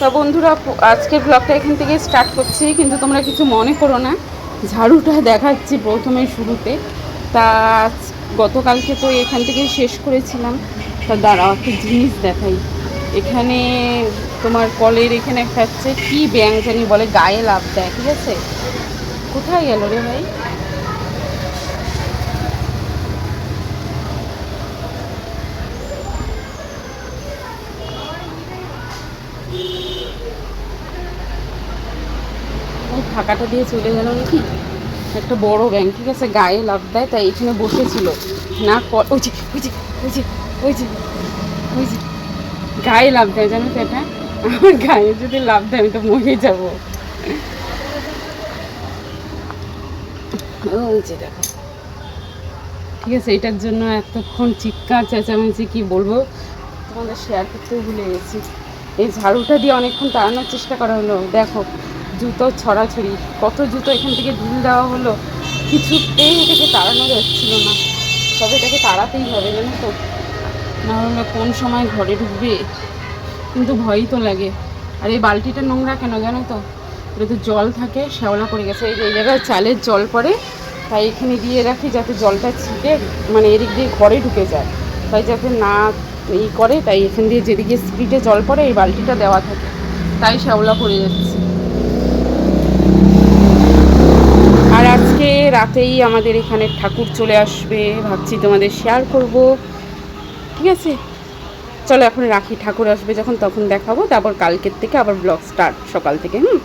তা বন্ধুরা, আজকের ব্লগটা এখান থেকে স্টার্ট করছি, কিন্তু তোমরা কিছু মনে করো না। ঝাড়ুটা দেখাচ্ছি প্রথমে শুরুতে। তা গতকালকে তো এখান থেকে শেষ করেছিলাম। তা দাঁড়াও, একটা জিনিস দেখাই। এখানে তোমার কলের এখানে একটা হচ্ছে কী ব্যাং জানি বলে, গায়ে লাভ দেয়, ঠিক আছে? কোথায় গেল রে ভাই? ওই ফাঁকাটা দিয়ে চলে গেল নাকি? একটা বড় ব্যাংক ঠিক আছে? গায়ে লাভ দেয়, তাই এখানে বসেছিল। না ওই যে ওই যে ওই যে ওই যে ওই যে, গায়ে লাভ দেয়, জানো তো এটা? আমার গায়ে যদি লাভ দেয়, আমি তো মরে যাব। ঠিক আছে, এটার জন্য এতক্ষণ চিৎকার, চেঁচামেচি, কি বলব? তোমাদের শেয়ার করতেও ভুলে গেছি। এই ঝাড়ুটা দিয়ে অনেকক্ষণ তাড়ানোর চেষ্টা করা হলো। দেখো জুতো ছড়াছড়ি, কত জুতো এখান থেকে ঢিল দেওয়া হলো, কিছুতেই এটাকে তাড়ানো যাচ্ছিল না। তবে এটাকে তাড়াতেই হবে, জানো তো? না হলে কোন সময় ঘরে ঢুকবে? কিন্তু ভয়ই তো লাগে। আর এই বালতিটা নোংরা কেন, জানো তো? এটা তো জল থাকে, শ্যাওলা পড়ে গেছে। এই জায়গায় চালের জল পড়ে, তাই এখানে দিয়ে রাখি যাতে জলটা ছিটে মানে এদিক দিয়ে ঘরে ঢুকে যায়। তাই যাতে না ই করে, তাই এখান দিয়ে যেদিকে স্পিডে জল পড়ে, এই বালতিটা দেওয়া থাকে। তাই শ্যাওলা পড়ে যাচ্ছে আর আজকে রাতেই আমাদের এখানে ঠাকুর চলে আসবে। ভাবছি তোমাদের শেয়ার করব। ঠিক আছে? চলো এখন রাখি, ঠাকুর আসবে যখন, তখন দেখাবো। তারপর কালকের থেকে আবার ব্লগ স্টার্ট সকাল থেকে, হুম?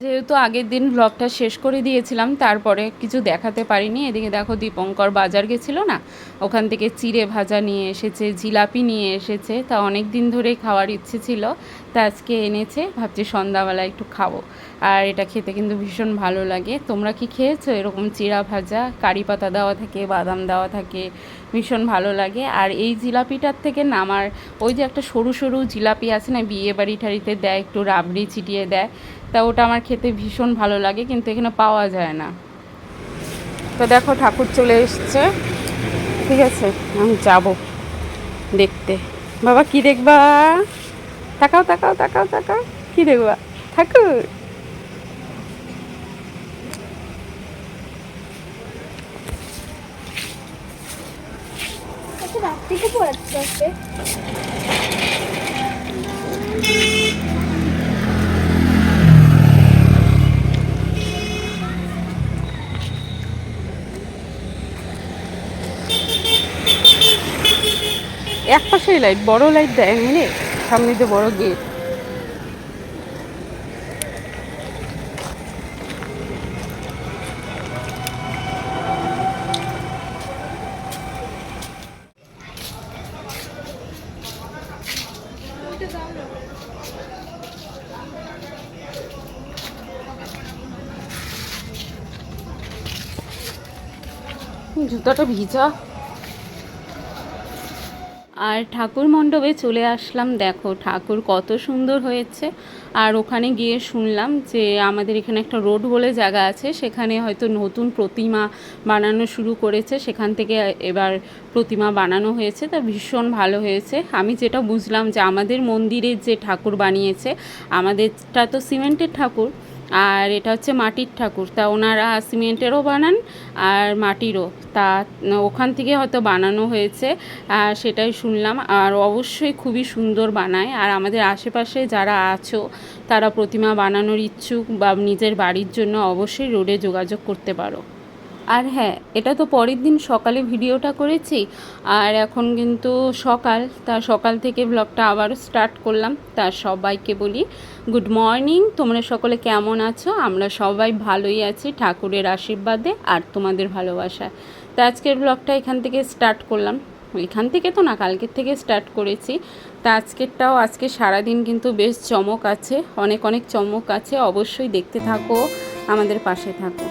যেহেতু আগের দিন ব্লগটা শেষ করে দিয়েছিলাম, তারপরে কিছু দেখাতে পারিনি। এদিকে দেখো দীপঙ্কর বাজার গেছিল না? ওখান থেকে চিড়ে ভাজা নিয়ে এসেছে, জিলাপি নিয়ে এসেছে। তা অনেক দিন ধরেই খাওয়ার ইচ্ছে ছিল, তা আজকে এনেছে। ভাবছি সন্ধ্যাবেলা একটু খাব। আর এটা খেতে কিন্তু ভীষণ ভালো লাগে। তোমরা কি খেয়েছো? এরকম চিড়া ভাজা, কারি পাতা দেওয়া থাকে, বাদাম দেওয়া থাকে, ভীষণ ভালো লাগে। আর এই জিলাপিটার থেকে না আমার ওই যে একটা সরু সরু জিলাপি আছে না, বিয়ে বাড়ি ঠাড়িতে দেয়, একটু রাবড়ি ছিটিয়ে দেয়, তা ওটা আমার খেতে ভীষণ ভালো লাগে, কিন্তু এখানে পাওয়া যায় না। তো দেখো, ঠাকুর চলে এসছে। ঠিক আছে, আমি যাব দেখতে। বাবা, কি দেখবা? তাকাও তাকাও তাকাও তাকাও। কি দেখবা? ঠাকুর! থেকে এক পাশেই লাইট বড় লাইট দেয় এমনি সামনে দিয়ে বড় গেট জুতাটা ভিজা। আর ঠাকুর মণ্ডপে চলে আসলাম, দেখো, ঠাকুর কত সুন্দর হয়েছে। আর ওখানে গিয়ে শুনলাম যে আমাদের এখানে একটা রোড বলে জায়গা আছে, সেখানে হয়তো নতুন প্রতিমা বানানো শুরু করেছে। সেখান থেকে এবার প্রতিমা বানানো হয়েছে, তা ভীষণ ভালো হয়েছে। আমি যেটা বুঝলাম যে আমাদের মন্দিরের যে ঠাকুর বানিয়েছে, আমাদেরটা তো সিমেন্টের ঠাকুর। আর এটা হচ্ছে মাটির ঠাকুর। তা ওনারা সিমেন্টেরও বানান আর মাটিরও। তা ওখান থেকে হয়তো বানানো হয়েছে, আর সেটাই শুনলাম। আর অবশ্যই খুবই সুন্দর বানায়। আর আমাদের আশেপাশে যারা আছো, তারা প্রতিমা বানানোর ইচ্ছুক বা নিজের বাড়ির জন্য অবশ্যই রোডে যোগাযোগ করতে পারো। আর হ্যাঁ এটা তো পরের দিন সকালে ভিডিওটা করেছি, আর এখন কিন্তু সকাল, তা সকাল থেকে ব্লগটা আবারও স্টার্ট করলাম। তা সবাইকে বলি গুড মর্নিং তোমরা সকলে কেমন আছো? আমরা সবাই ভালোই আছি, ঠাকুরের আশীর্বাদে আর তোমাদের ভালোবাসায়। তা আজকের ব্লগটা এখান থেকে স্টার্ট করলাম। এখান থেকে তো না, কালকের থেকে স্টার্ট করেছি। তা আজকেরটাও, আজকে সারাদিন কিন্তু বেশ চমক আছে, অনেক অনেক চমক আছে। অবশ্যই দেখতে থাকো, আমাদের পাশে থাকো।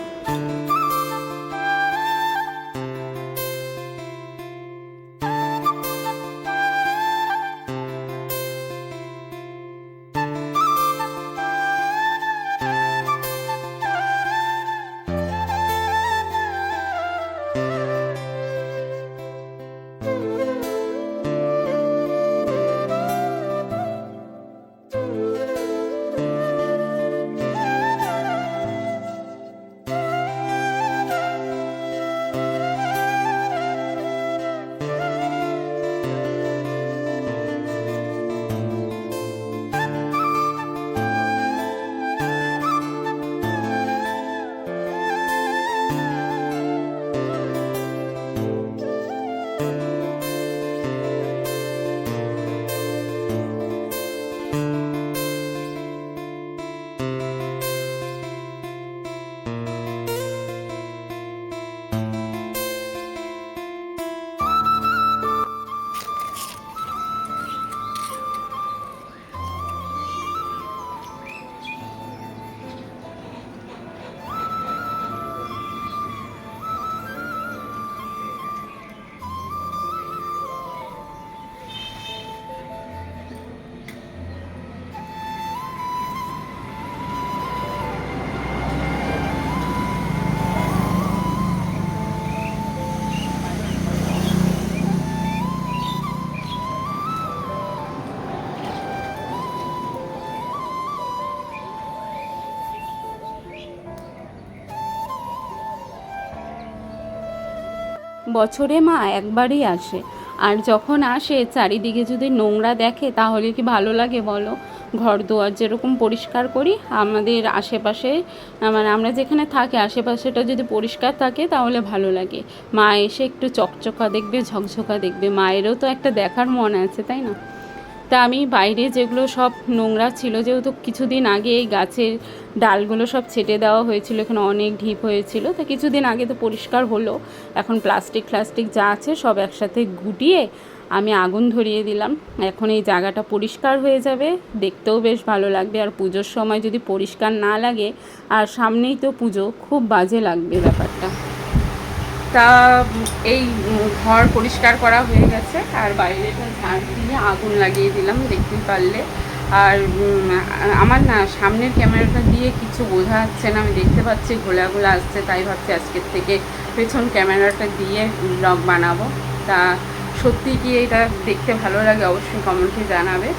বছরে মা একবারই আসে। আর যখন আসে, চারিদিকে যদি নোংরা দেখে, তাহলে কি ভালো লাগে বলো? ঘর দুয়ার যেরকম পরিষ্কার করি, আমাদের আশেপাশে মানে আমরা যেখানে থাকি, আশেপাশেটা যদি পরিষ্কার থাকে, তাহলে ভালো লাগে। মা এসে একটু চকচকা দেখবে, ঝকঝকা দেখবে। মায়েরও তো একটা দেখার মন আছে, তাই না? তা আমি বাইরে যেগুলো সব নোংরা ছিল, যেহেতু কিছুদিন আগে এই গাছের ডালগুলো সব ছেটে দেওয়া হয়েছিল, এখানে অনেক ঢিপ হয়েছিল। তা কিছুদিন আগে তো পরিষ্কার হলো, এখন প্লাস্টিক প্লাস্টিক যা আছে সব একসাথে গুটিয়ে আমি আগুন ধরিয়ে দিলাম। এখন এই জায়গাটা পরিষ্কার হয়ে যাবে, দেখতেও বেশ ভালো লাগবে। আর পুজোর সময় যদি পরিষ্কার না লাগে, আর সামনেই তো পুজো, খুব বাজে লাগবে ব্যাপারটা। তা এই ঘর পরিষ্কার করা হয়ে গেছে, আর বাইরেটা ঝাড় দিয়ে আগুন লাগিয়ে দিলাম, দেখতেই পারলে। আর আমার না সামনের ক্যামেরাটা দিয়ে কিছু বোঝা যাচ্ছে না। আমি দেখতে পাচ্ছি ঘোলা ঘোলা আসছে, তাই ভাবছি আজকের থেকে পেছন ক্যামেরাটা দিয়ে ব্লগ বানাবো। তা সত্যি কি এটা দেখতে ভালো লাগে অবশ্যই কমেন্টে জানাবে।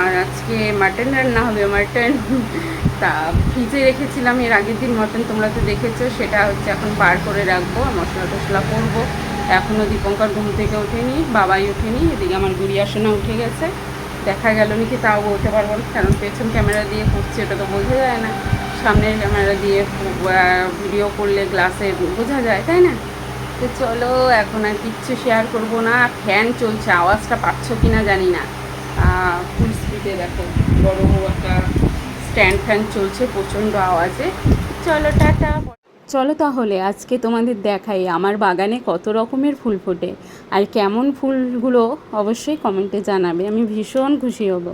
আর আজকে মাটন রান্না হবে মাটন তা ফ্রিজে রেখেছিলাম, এর আগের দিন মটন তোমরা তো দেখেছ, সেটা হচ্ছে এখন বার করে রাখব মশলা টশলা করব। এখনও দীপঙ্কর ঘুম থেকে ওঠেনি, বাবাই ওঠেনি, এদিকে আমার গুড়িয়া সোনা উঠে গেছে। দেখা গেল নাকি তাও বলতে পারব না, কারণ পেছন ক্যামেরা দিয়ে করছি ওটা তো বোঝা যায় না। সামনের ক্যামেরা দিয়ে ভিডিও করলে গ্লাসে বোঝা যায়, তাই না? তো চলো, এখন আর কিচ্ছু শেয়ার করব না। ফ্যান চলছে, আওয়াজটা পাচ্ছ কি না। জানি না ফুল স্পিডে দেখো, বড় একটা স্ট্যান্ড ফ্যান চলছে প্রচণ্ড আওয়াজে। চলো, টাটা। চলো তাহলে, আজকে তোমাদের দেখাই আমার বাগানে কত রকমের ফুল ফোটে। আর কেমন ফুলগুলো অবশ্যই কমেন্টে জানাবে, আমি ভীষণ খুশি হব।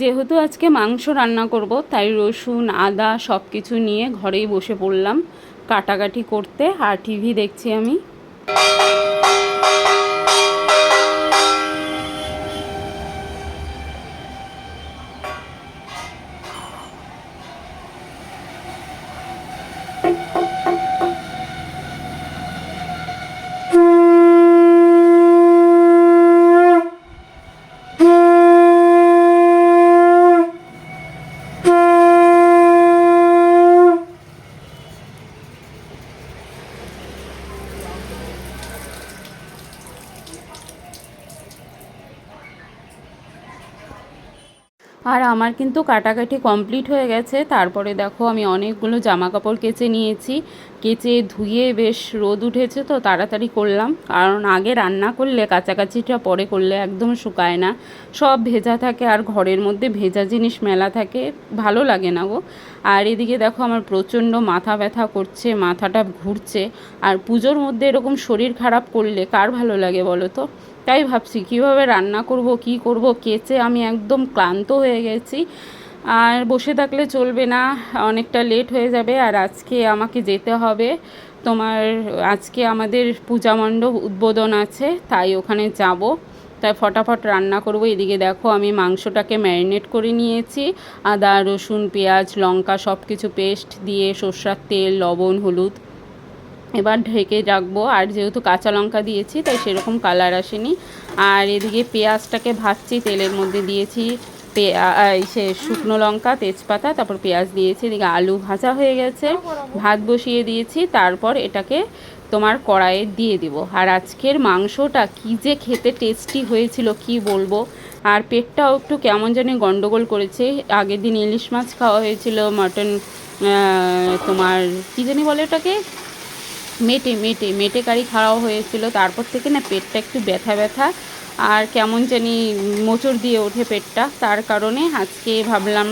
যেহেতু আজকে মাংস রান্না করব, তাই রসুন, আদা সব কিছু নিয়ে ঘরেই বসে পড়লাম কাটাকাটি করতে। আর টিভি দেখছি আমি আর আমার কিন্তু কাটাকাটি কমপ্লিট হয়ে গেছে। তারপরে দেখো আমি অনেকগুলো জামা কাপড় কেচে নিয়েছি। কেচে ধুয়ে বেশ রোদ উঠেছে তো তাড়াতাড়ি করলাম। কারণ আগে রান্না করলে কাচাকাচিটা পরে করলে একদম শুকায় না। সব ভেজা থাকে আর ঘরের মধ্যে ভেজা জিনিস মেলা থাকে। ভালো লাগে না গো। আর এদিকে দেখো আমার প্রচণ্ড মাথা ব্যথা করছে, মাথাটা ঘুরছে। আর পুজোর মধ্যে এরকম শরীর খারাপ করলে কার ভালো লাগে বলো তো? তাই ভাবছি, কীভাবে রান্না করব, কি করব, কেচে আমি একদম ক্লান্ত হয়ে গেছি। আর বসে থাকলে চলবে না, অনেকটা লেট হয়ে যাবে। আর আজকে আমাকে যেতে হবে। তোমার, আজকে আমাদের পূজা মণ্ডপ উদ্বোধন আছে, তাই ওখানে যাব। তাই ফটাফট রান্না করব। এদিকে দেখো, আমি মাংসটাকে ম্যারিনেট করে নিয়েছি। আদা, রসুন, পেঁয়াজ, লঙ্কা সব কিছু পেস্ট দিয়ে সর্ষার তেল, লবণ, হলুদ এবার ঢেকে রাখব। আর যেহেতু কাঁচা লঙ্কা দিয়েছি, তাই সেরকম কালার আসেনি। আর এদিকে পেঁয়াজটাকে ভাজছি, তেলের মধ্যে দিয়েছি সে শুকনো লঙ্কা, তেজপাতা, তারপর পেঁয়াজ দিয়েছি। এদিকে আলু ভাজা হয়ে গেছে। ভাত বসিয়ে দিয়েছি, তারপর এটাকে তোমার কড়াইয়ে দিয়ে দিব। আর আজকের মাংসটা কি যে খেতে টেস্টি হয়েছিল, কি বলব? আর পেটটাও একটু কেমন জানি গন্ডগোল করেছে। আগের দিন ইলিশ মাছ খাওয়া হয়েছিল, মটন তোমার, কী জানি বলে ওটাকে? মেটে মেটে মেটে কারি খাওয়া হয়েছিল। তারপর থেকে না পেটটা একটু ব্যথা ব্যথা। আর কেমন জানি মোচড় দিয়ে ওঠে পেটটা। তার কারণে আজকে ভাবলাম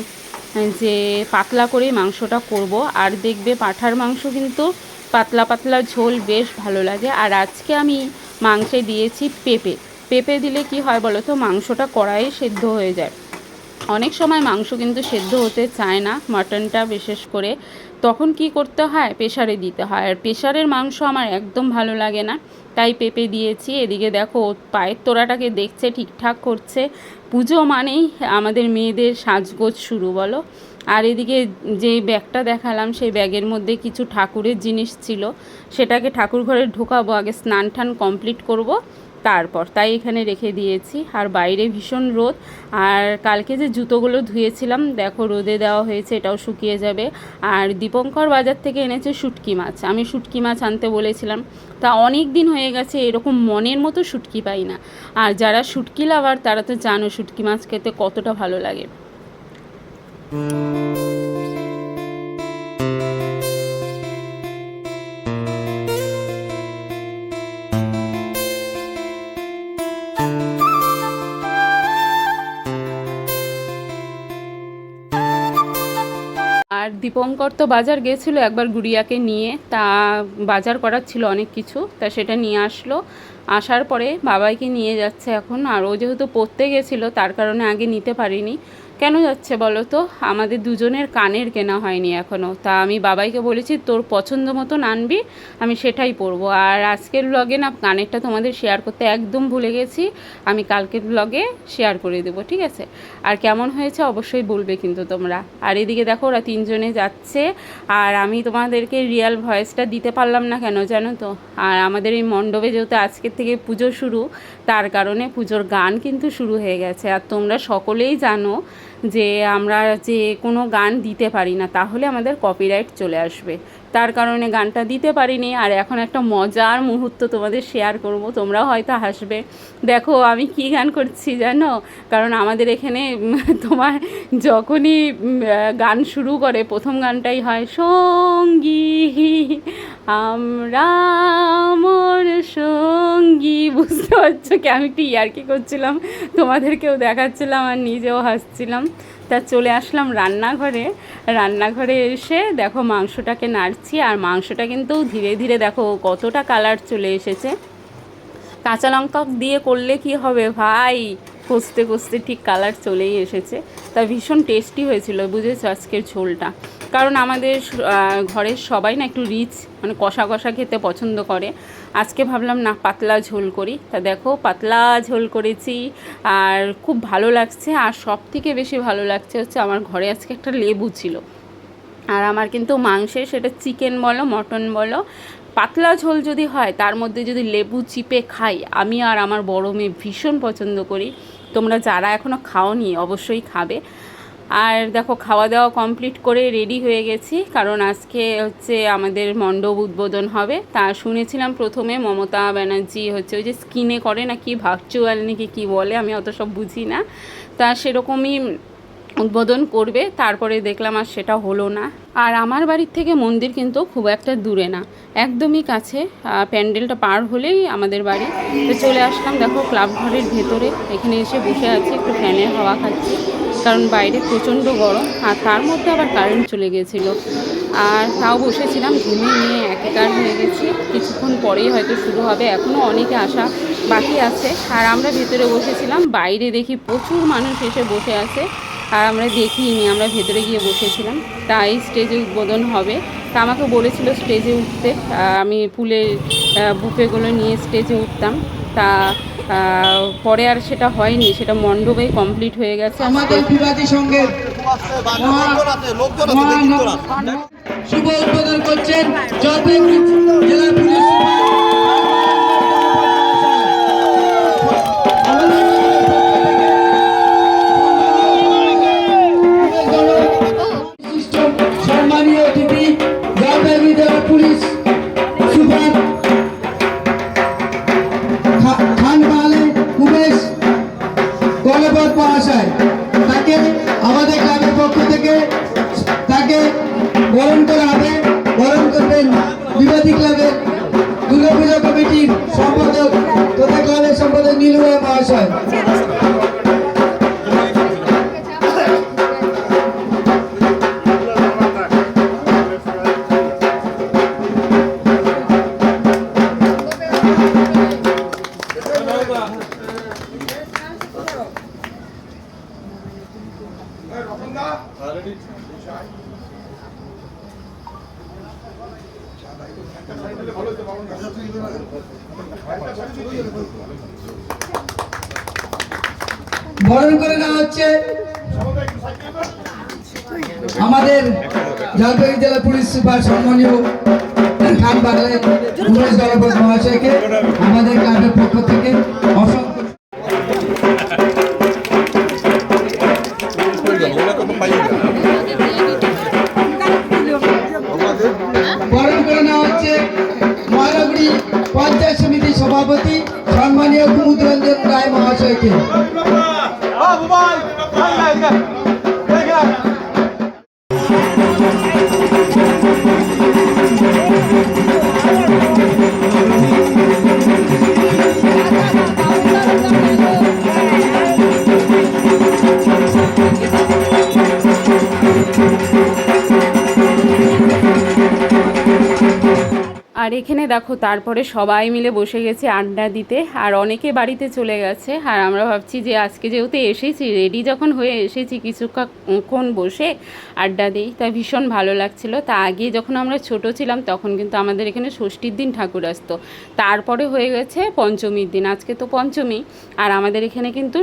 যে পাতলা করেই মাংসটা করব। আর দেখবে পাঁঠার মাংস কিন্তু পাতলা পাতলা ঝোল বেশ ভালো লাগে। আর আজকে আমি মাংসে দিয়েছি পেঁপে। পেঁপে দিলে কি হয় বলো তো? মাংসটা কড়াইয়ে সেদ্ধ হয়ে যায়। অনেক সময় মাংস কিন্তু সেদ্ধ হতে চায় না, মাটনটা বিশেষ করে। তখন কি করতে হয়? প্রেশারে দিতে হয়। আর প্রেশারের মাংস আমার একদম ভালো লাগে না, তাই পেঁপে দিয়েছি। এদিকে দেখো, পায়ের তোড়াটাকে দেখছে, ঠিকঠাক করছে। পুজো মানেই আমাদের মেয়েদের সাজগোজ শুরু, বলো। আর এদিকে যে ব্যাগটা দেখালাম, সেই ব্যাগের মধ্যে কিছু ঠাকুরের জিনিস ছিল। সেটাকে ঠাকুর ঘরে ঢোকাবো, আগে স্নান টান কমপ্লিট করব। তারপর তাই এখানে রেখে দিয়েছি। আর বাইরে ভীষণ রোদ। আর কালকে যে জুতোগুলো ধুয়েছিলাম, দেখো রোদে দেওয়া হয়েছে, এটাও শুকিয়ে যাবে। আর দীপঙ্কর বাজার থেকে এনেছে শুটকি মাছ। আমি শুটকি মাছ আনতে বলেছিলাম। তা অনেক দিন হয়ে গেছে, এরকম মনের মতো শুটকি পাই না। আর যারা শুটকি লাভার, তারা তো জানো শুটকি মাছ খেতে কতটা ভালো লাগে। দীপঙ্কর তো বাজার গেছিল, একবার গুড়িয়াকে নিয়ে। তা বাজার করার ছিল অনেক কিছু, তা সেটা নিয়ে আসলো। আসার পরে বাবাইকে নিয়ে যাচ্ছে এখন, আর ও যেহেতু পড়তে গেছিল, তার কারণে আগে নিতে পারিনি। কেন যাচ্ছে বলো তো? আমাদের দুজনের কানের কেনা হয়নি এখনও তা আমি বাবাইকে বলেছি, তোর পছন্দ মতন আনবি, আমি সেটাই পরবো। আর আজকের ব্লগে না, কানেরটা তোমাদের শেয়ার করতে একদম ভুলে গেছি। আমি কালকের ব্লগে শেয়ার করে দেবো, ঠিক আছে? আর কেমন হয়েছে অবশ্যই বলবে কিন্তু তোমরা। আর এদিকে দেখো, ওরা তিনজনে যাচ্ছে, আর আমি তোমাদেরকে রিয়াল ভয়েসটা দিতে পারলাম না কেন জানো তো? আর আমাদের এই মণ্ডপে যেহেতু আজকের থেকে পুজো শুরু, তার কারণে পুজোর গান কিন্তু শুরু হয়ে গেছে। আর তোমরা সকলেই জানো যে আমরা যে কোনো গান দিতে পারি না, তাহলে আমাদের কপিরাইট চলে আসবে। তার কারণে গানটা দিতে পারিনি, আর এখন একটা মজার মুহূর্ত তোমাদের শেয়ার করব, তোমরাও হয়তো হাসবে। দেখো, আমি কি গান করছি জানো? কারণ আমাদের এখানে তোমার যখনই গান শুরু করে, প্রথম গানটাই হয়, সঙ্গী, আমরা মোর সঙ্গী। বুঝতে পারছ কি? আমি একটু ইয়ার্কি করছিলাম, তোমাদেরকেও দেখাচ্ছিলাম আর নিজেও হাসছিলাম। তা চলে আসলাম রান্নাঘরে। রান্নাঘরে এসে দেখো মাংসটাকে নাড়ছি আর মাংসটা কিন্তু ধীরে ধীরে দেখো কতটা কালার চলে এসেছে। কাঁচা লঙ্কা দিয়ে করলে কি হবে ভাই? কষতে কষতে ঠিক কালার চলেই এসেছে। তা ভীষণ টেস্টি হয়েছিল, বুঝেছ আজকের ঝোলটা। কারণ আমাদের ঘরের সবাই না একটু রিচ মানে কষা কষা খেতে পছন্দ করে। আজকে ভাবলাম, না, পাতলা ঝোল করি। তা দেখো, পাতলা ঝোল করেছি আর খুব ভালো লাগছে। আর সব থেকে বেশি ভালো লাগছে হচ্ছে আমার ঘরে আজকে একটা লেবু ছিল। আর আমার কিন্তু মাংসে সেটা চিকেন বলো, মটন বলো, পাতলা ঝোল যদি হয়, তার মধ্যে যদি লেবু চিপে খাই, আমি আর আমার বড় মেয়ে ভীষণ পছন্দ করি। তোমরা যারা এখনও খাওনি, অবশ্যই খাবে। আর দেখো, খাওয়া দাওয়া কমপ্লিট করে রেডি হয়ে গেছি, কারণ আজকে হচ্ছে আমাদের মণ্ডপ উদ্বোধন হবে। তা শুনেছিলাম প্রথমে মমতা ব্যানার্জি হচ্ছে ওই যে স্কিনে করে না কি ভার্চুয়াল নাকি কি বলে, আমি অত সব বুঝি না। তা সেরকমই উদ্বোধন করবে, তারপরে দেখলাম আর সেটা হলো না। আর আমার বাড়ির থেকে মন্দির কিন্তু খুব একটা দূরে না, একদমই কাছে প্যান্ডেলটা পার হলেই আমাদের বাড়ি। চলে আসলাম, দেখো, ক্লাব ঘরের ভেতরে, এখানে এসে বসে আছি, একটু ফ্যানের হাওয়া খাচ্ছি। কারণ বাইরে প্রচণ্ড গরম, আর তার মধ্যে আবার কারেন্ট চলে গেছিল আর তাও বসেছিলাম, ঘুমিয়ে নিয়ে একাকার হয়ে গেছি। কিছুক্ষণ পরেই হয়তো শুরু হবে এখনও অনেকে আসা বাকি আছে। আর আমরা ভেতরে বসেছিলাম, বাইরে দেখি প্রচুর মানুষ এসে বসে আছে। আর আমরা দেখিনি, আমরা ভেতরে গিয়ে বসেছিলাম। তাই স্টেজে উদ্বোধন হবে। তা আমাকে বলেছিল স্টেজে উঠতে। আমি ফুলের বুফেগুলো নিয়ে স্টেজে উঠতাম। তা পরে আর সেটা হয়নি সেটা মণ্ডপেই কমপ্লিট হয়ে গেছে। আমাদের বিবাদী শুভ উদ্বোধন করছেন বরণ করে নেওয়া হচ্ছে আমাদের জলপাইগুড়ি জেলা পুলিশ সুপার সম্মানীয় খান বাংলায় উমেশ গণপত মহাশয়কে আমাদের ক্লাবের পক্ষ থেকে অসংখ্য 对 আর এখানে দেখো, তারপরে সবাই মিলে বসে গেছে আড্ডা দিতে আর অনেকে বাড়িতে চলে গেছে। আর আমরা ভাবছি যে আজকে যেহেতু এসেছি রেডি যখন হয়ে এসেছি কিছুক্ষণ বসে আড্ডা দিই। তাই ভীষণ ভালো লাগছিল। তা আগে যখন আমরা ছোট ছিলাম, তখন কিন্তু আমাদের এখানে ষষ্ঠীর দিন ঠাকুর আসতো। তারপরে হয়ে গেছে পঞ্চমীর দিন। আজকে তো পঞ্চমী আর আমাদের এখানে কিন্তু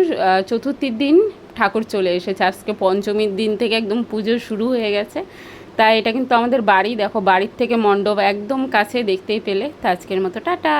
চতুর্থীর দিন ঠাকুর চলে এসেছে। আজকে পঞ্চমীর দিন থেকে একদম পুজো শুরু হয়ে গেছে। তাই এটা কিন্তু আমাদের বাড়ি, দেখো বাড়ির থেকে মণ্ডপ একদম কাছে দেখতেই পেলে। তা আজকের মতো, টাটা!